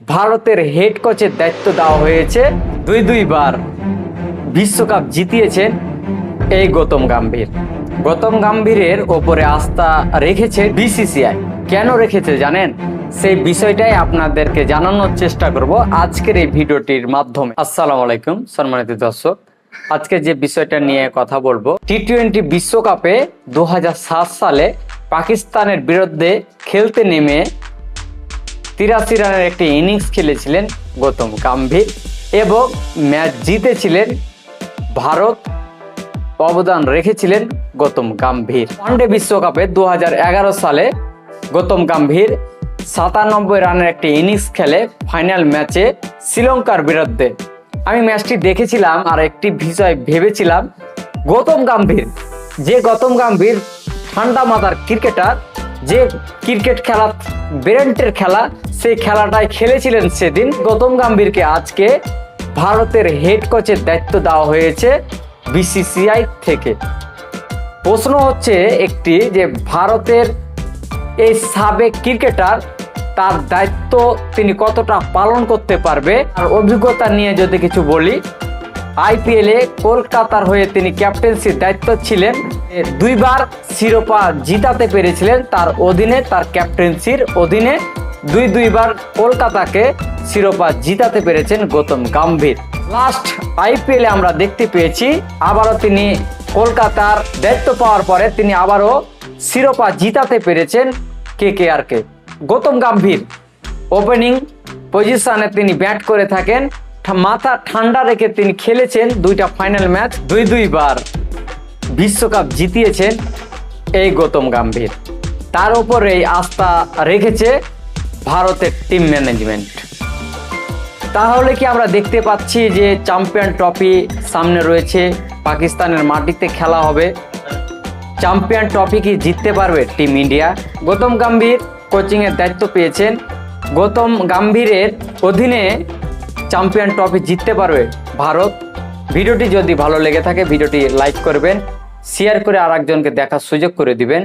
ভারতের হেড কোচের দায়িত্ব দেওয়া হয়েছে। দুই দুইবার বিশ্বকাপ জিতিয়েছেন এই গৌতম গাম্ভীর। গৌতম গাম্ভীরের ওপরে আস্থা রেখেছে বিসিসিআই কেন রেখেছে জানেন? সেই বিষয়টাই আপনাদেরকে জানানোর চেষ্টা করব আজকের এই ভিডিওটির মাধ্যমে। আসসালামু আলাইকুম, সম্মানিত দর্শক। আজকে যে বিষয়টা নিয়ে কথা বলব টি টোয়েন্টি বিশ্বকাপে দু হাজার সাত সালে পাকিস্তানের বিরুদ্ধে খেলতে নেমে তিরাশি রানের একটি ইনিংস খেলেছিলেন গৌতম গাম্ভীর এবং ম্যাচ জিতেছিলেন ভারত, অবদান রেখেছিলেন গৌতম গাম্ভীর। ওয়ানডে বিশ্বকাপে দু হাজার এগারো সালে গৌতম গাম্ভীর সাতানব্বই রানের একটি ইনিংস খেলে ফাইনাল ম্যাচে শ্রীলঙ্কার বিরুদ্ধে। আমি ম্যাচটি দেখেছিলাম আর একটি বিষয় ভেবেছিলাম, গৌতম গাম্ভীর, যে গৌতম গাম্ভীর ঠান্ডা মাথার ক্রিকেটার যে ক্রিকেট খেলা, ব্রেন্টের খেলা, সেই খেলাটাই খেলেছিলেন সেদিন গৌতম গাম্ভীরকে। আজকে ভারতের হেড কোচের দায়িত্ব দেওয়া হয়েছে বিসিসিআই থেকে। প্রশ্ন হচ্ছে একটি যে ভারতের এই সাবেক ক্রিকেটার, তার দায়িত্ব তিনি কতটা পালন করতে পারবে? আর অভিজ্ঞতা নিয়ে যদি কিছু বলি আইপিএলে কলকাতার হয়ে তিনি ক্যাপ্টেন্সির দায়িত্ব ছিলেন দুইবার শিরোপা জিতাতে পেরেছিলেন তার অধীনে, তার ক্যাপ্টেন্সির অধীনে। দুই দুইবার কলকাতাকে শিরোপা জিতাতে পেরেছেন গৌতম গাম্ভীর। লাস্ট আইপিএলে আমরা দেখতে পেয়েছি, আবারও তিনি কলকাতার দায়িত্ব পাওয়ার পরে তিনি আবারও শিরোপা জিতাতে পেরেছেন কে কে আর কে। গৌতম গাম্ভীর ওপেনিং পজিশনে তিনি ব্যাট করে থাকেন মাথা ঠান্ডা রেখে তিনি খেলেছেন দুইটা ফাইনাল ম্যাচ দুই দুইবার। বিশ্বকাপ জিতিয়েছেন এই গৌতম গাম্ভীর। তার উপর এই আস্থা রেখেছে ভারতের টিম ম্যানেজমেন্ট তাহলে কি আমরা দেখতে পাচ্ছি যে চ্যাম্পিয়ন ট্রফি সামনে রয়েছে, পাকিস্তানের মাটিতে খেলা হবে। চ্যাম্পিয়ন ট্রফি কি জিততে পারবে টিম ইন্ডিয়া গৌতম গাম্ভীর কোচিংয়ের দায়িত্ব পেয়েছেন। গৌতম গাম্ভীরের অধীনে চ্যাম্পিয়ন ট্রফি জিততে পারবে ভারত। ভিডিওটি যদি ভালো লেগে থাকে, ভিডিওটি লাইক করবেন। শেয়ার করে আর একজনকে দেখার সুযোগ করে দিবেন।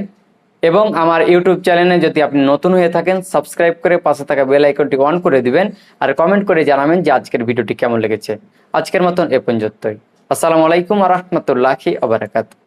এবং আমার ইউটিউব চ্যানেলে যদি আপনি নতুন হয়ে থাকেন সাবস্ক্রাইব করে পাশে থাকা বেল আইকনটি অন করে দিবেন আর কমেন্ট করে জানাবেন যে আজকের ভিডিওটি কেমন লেগেছে। আজকের মতন এ পর্যন্তই। আসসালামু আলাইকুম রহমতুল্লাহি আবরাকাত